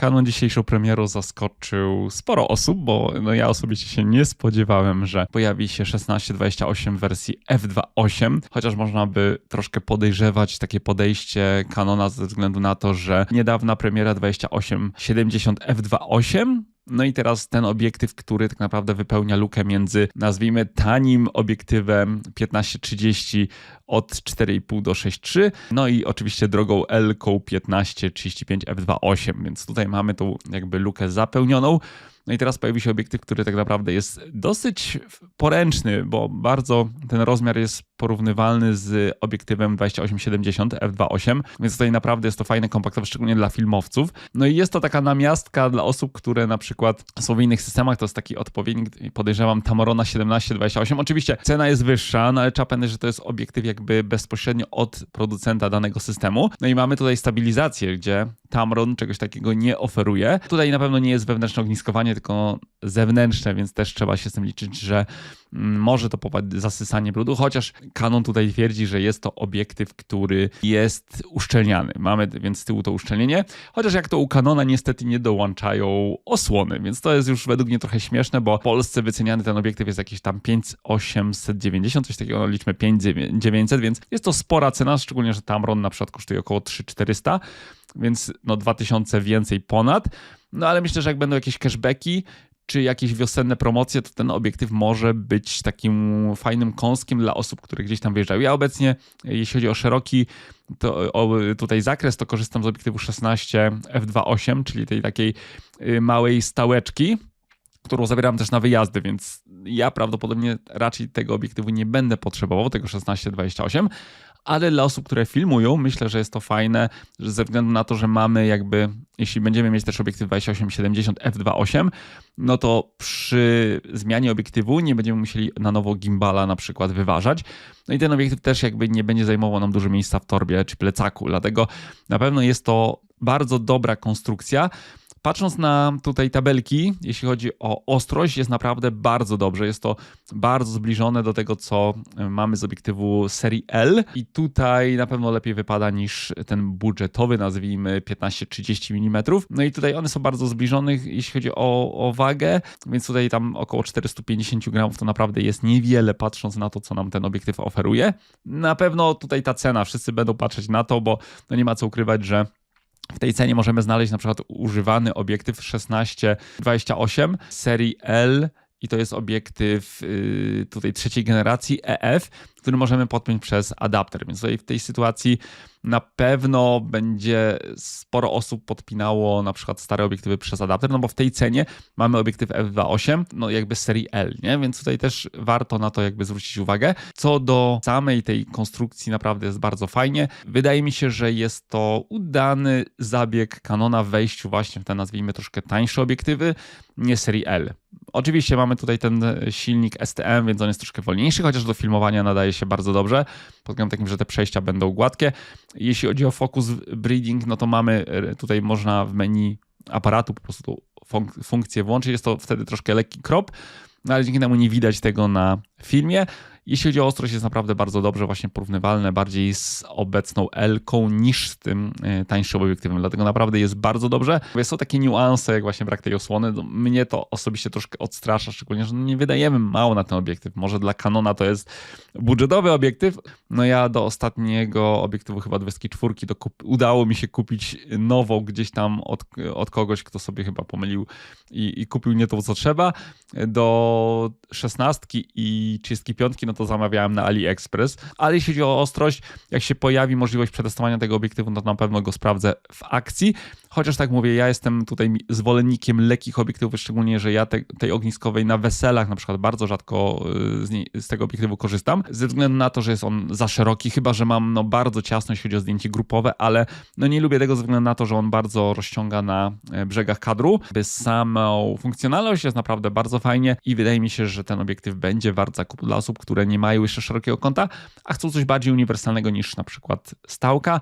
Canon dzisiejszą premierą zaskoczył sporo osób, bo no ja osobiście się nie spodziewałem, że pojawi się 1628 w wersji f2.8, chociaż można by troszkę podejrzewać takie podejście Canona ze względu na to, że niedawna premiera 2870 f2.8 no i teraz ten obiektyw, który tak naprawdę wypełnia lukę między, nazwijmy, tanim obiektywem 15-30 od 4,5 do 6,3, no i oczywiście drogą L-ką 15-35 f2.8, więc tutaj mamy tą jakby lukę zapełnioną. No i teraz pojawi się obiektyw, który tak naprawdę jest dosyć poręczny, bo bardzo ten rozmiar jest porównywalny z obiektywem 2870 f2.8, więc tutaj naprawdę jest to fajne, kompaktowe, szczególnie dla filmowców. No i jest to taka namiastka dla osób, które na przykład są w innych systemach, to jest taki odpowiednik, podejrzewam, Tamorona 1728. Oczywiście cena jest wyższa, no ale trzeba pamiętać, że to jest obiektyw jakby bezpośrednio od producenta danego systemu. No i mamy tutaj stabilizację, gdzie Tamron czegoś takiego nie oferuje. Tutaj na pewno nie jest wewnętrzne ogniskowanie, tylko zewnętrzne, więc też trzeba się z tym liczyć, że mm, może to powodować zasysanie brudu, chociaż Canon tutaj twierdzi, że jest to obiektyw, który jest uszczelniany. Mamy więc z tyłu to uszczelnienie, chociaż jak to u Canona niestety nie dołączają osłony, więc to jest już według mnie trochę śmieszne, bo w Polsce wyceniany ten obiektyw jest jakiś tam 5890, coś takiego, no liczmy 5900, więc jest to spora cena, szczególnie, że Tamron na przykład kosztuje około 3400, więc no 2000 więcej ponad. No ale myślę, że jak będą jakieś cashbacki, czy jakieś wiosenne promocje, to ten obiektyw może być takim fajnym kąskiem dla osób, które gdzieś tam wyjeżdżają. Ja obecnie, jeśli chodzi o szeroki to, o, tutaj zakres, to korzystam z obiektywu 16 f2.8, czyli tej takiej y, małej stałeczki, którą zabieram też na wyjazdy, więc ja prawdopodobnie raczej tego obiektywu nie będę potrzebował, tego 16-28, ale dla osób, które filmują, myślę, że jest to fajne, że ze względu na to, że mamy jakby, jeśli będziemy mieć też obiektyw 28-70 f2.8, no to przy zmianie obiektywu nie będziemy musieli na nowo gimbala na przykład wyważać. No i ten obiektyw też jakby nie będzie zajmował nam dużo miejsca w torbie czy plecaku, dlatego na pewno jest to bardzo dobra konstrukcja. Patrząc na tutaj tabelki, jeśli chodzi o ostrość, jest naprawdę bardzo dobrze. Jest to bardzo zbliżone do tego, co mamy z obiektywu serii L i tutaj na pewno lepiej wypada niż ten budżetowy, nazwijmy 15-30 mm. No i tutaj one są bardzo zbliżone, jeśli chodzi o, o wagę, więc tutaj tam około 450 gramów to naprawdę jest niewiele, patrząc na to, co nam ten obiektyw oferuje. Na pewno tutaj ta cena, wszyscy będą patrzeć na to, bo no nie ma co ukrywać, że w tej cenie możemy znaleźć na przykład używany obiektyw 16-28 serii L i to jest obiektyw y, tutaj trzeciej generacji EF, który możemy podpiąć przez adapter. Więc tutaj w tej sytuacji na pewno będzie sporo osób podpinało na przykład stare obiektywy przez adapter, no bo w tej cenie mamy obiektyw f2.8, no jakby serii L, nie? Więc tutaj też warto na to jakby zwrócić uwagę. Co do samej tej konstrukcji naprawdę jest bardzo fajnie. Wydaje mi się, że jest to udany zabieg Canona w wejściu właśnie w te nazwijmy troszkę tańsze obiektywy, nie serii L. Oczywiście mamy tutaj ten silnik STM, więc on jest troszkę wolniejszy, chociaż do filmowania nadaje się bardzo dobrze, pod względem takim, że te przejścia będą gładkie. Jeśli chodzi o focus breeding, no to mamy e, tutaj można w menu aparatu po prostu funk funkcję włączyć. Jest to wtedy troszkę lekki krop, no ale dzięki temu nie widać tego na filmie. Jeśli chodzi o ostrość, jest naprawdę bardzo dobrze, właśnie porównywalne bardziej z obecną L-ką niż z tym e, tańszym obiektywem, dlatego naprawdę jest bardzo dobrze. Są takie niuanse, jak właśnie brak tej osłony. No, mnie to osobiście troszkę odstrasza, szczególnie, że nie wydajemy mało na ten obiektyw. Może dla Canona to jest budżetowy obiektyw. No ja do ostatniego obiektywu chyba 24 to udało mi się kupić nową gdzieś tam od, od kogoś, kto sobie chyba pomylił i, i kupił nie to, co trzeba. Do 16 i 35 no to zamawiałem na AliExpress, ale jeśli chodzi o ostrość, jak się pojawi możliwość przetestowania tego obiektywu, no to na pewno go sprawdzę w akcji. Chociaż tak mówię, ja jestem tutaj zwolennikiem lekkich obiektywów, szczególnie, że ja te, tej ogniskowej na weselach na przykład bardzo rzadko y, z, z, tego obiektywu korzystam, ze względu na to, że jest on za szeroki, chyba, że mam no, bardzo ciasno, jeśli chodzi o zdjęcie grupowe, ale no nie lubię tego ze względu na to, że on bardzo rozciąga na e, brzegach kadru. By samą funkcjonalność jest naprawdę bardzo fajnie i wydaje mi się, że ten obiektyw będzie wart zakupu dla osób, które nie mają jeszcze szerokiego kąta, a chcą coś bardziej uniwersalnego niż na przykład stałka.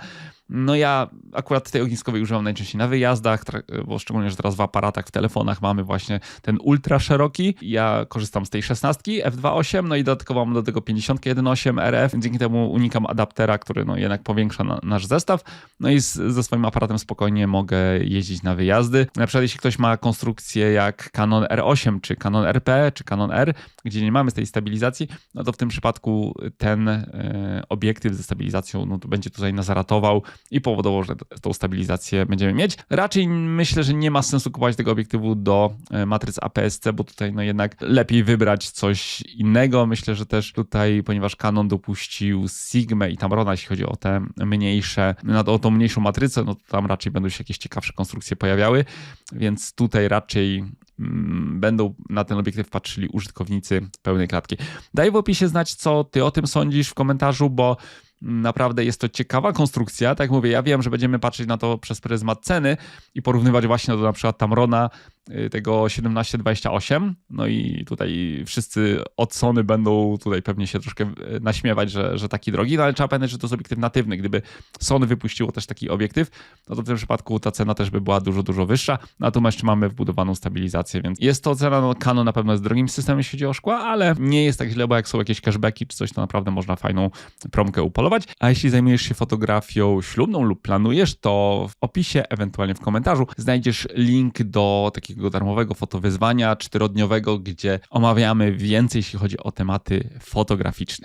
No ja akurat tej ogniskowej używam najczęściej na wyjazdach, bo szczególnie, że teraz w aparatach, w telefonach mamy właśnie ten ultra szeroki. Ja korzystam z tej 16 f2.8, no i dodatkowo mam do tego 50.1.8 RF, dzięki temu unikam adaptera, który no jednak powiększa na, nasz zestaw. No i z, ze swoim aparatem spokojnie mogę jeździć na wyjazdy. Na przykład jeśli ktoś ma konstrukcję jak Canon R8, czy Canon RP, czy Canon R, gdzie nie mamy tej stabilizacji, no to w tym przypadku ten e, obiektyw ze stabilizacją no to będzie tutaj nas ratował i powodował, że tą stabilizację będziemy mieć. Raczej myślę, że nie ma sensu kupować tego obiektywu do e, matryc APS-C, bo tutaj no jednak lepiej wybrać coś innego. Myślę, że też tutaj, ponieważ Canon dopuścił Sigma i Tamrona, jeśli chodzi o te mniejsze, o tą mniejszą matrycę, no to tam raczej będą się jakieś ciekawsze konstrukcje pojawiały, więc tutaj raczej mm, będą na ten obiektyw patrzyli użytkownicy pełnej klatki. Daj w opisie znać, co ty o tym sądzisz w komentarzu, bo Naprawdę jest to ciekawa konstrukcja. Tak jak mówię, ja wiem, że będziemy patrzeć na to przez pryzmat ceny i porównywać właśnie do na przykład Tamrona tego 1728. No i tutaj wszyscy od Sony będą tutaj pewnie się troszkę y, naśmiewać, że, że taki drogi, no ale trzeba pamiętać, że to jest obiektyw natywny. Gdyby Sony wypuściło też taki obiektyw, no to w tym przypadku ta cena też by była dużo, dużo wyższa. Natomiast mamy wbudowaną stabilizację, więc jest to cena, no Canon na pewno jest drogim systemem, jeśli chodzi o szkła, ale nie jest tak źle, bo jak są jakieś cashbacki czy coś, to naprawdę można fajną promkę upolować. A jeśli zajmujesz się fotografią ślubną lub planujesz, to w opisie, ewentualnie w komentarzu, znajdziesz link do takiego darmowego fotowyzwania czterodniowego, gdzie omawiamy więcej, jeśli chodzi o tematy fotograficzne.